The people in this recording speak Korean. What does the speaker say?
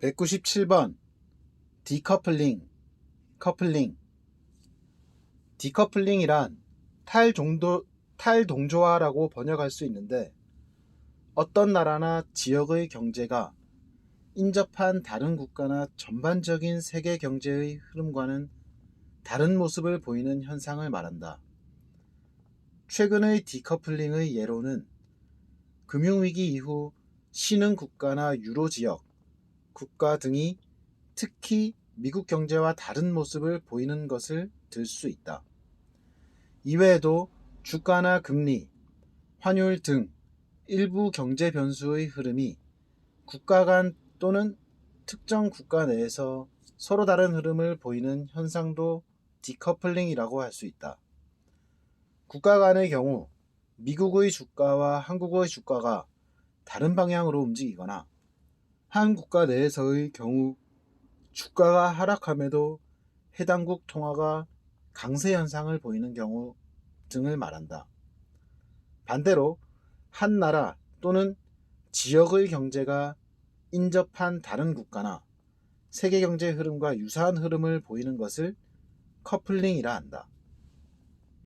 197번 디커플링 커플링 디커플링이란 탈종도, 탈동조화라고 번역할 수 있는데 어떤 나라나 지역의 경제가 인접한 다른 국가나 전반적인 세계 경제의 흐름과는 다른 모습을 보이는 현상을 말한다. 최근의 디커플링의 예로는 금융위기 이후 신흥 국가나 유로 지역, 국가 등이 특히 미국 경제와 다른 모습을 보이는 것을 들 수 있다. 이외에도 주가나 금리, 환율 등 일부 경제 변수의 흐름이 국가 간 또는 특정 국가 내에서 서로 다른 흐름을 보이는 현상도 디커플링이라고 할 수 있다. 국가 간의 경우 미국의 주가와 한국의 주가가 다른 방향으로 움직이거나 한 국가 내에서의 경우 주가가 하락함에도 해당국 통화가 강세 현상을 보이는 경우 등을 말한다. 반대로 한 나라 또는 지역의 경제가 인접한 다른 국가나 세계 경제 흐름과 유사한 흐름을 보이는 것을 커플링이라 한다.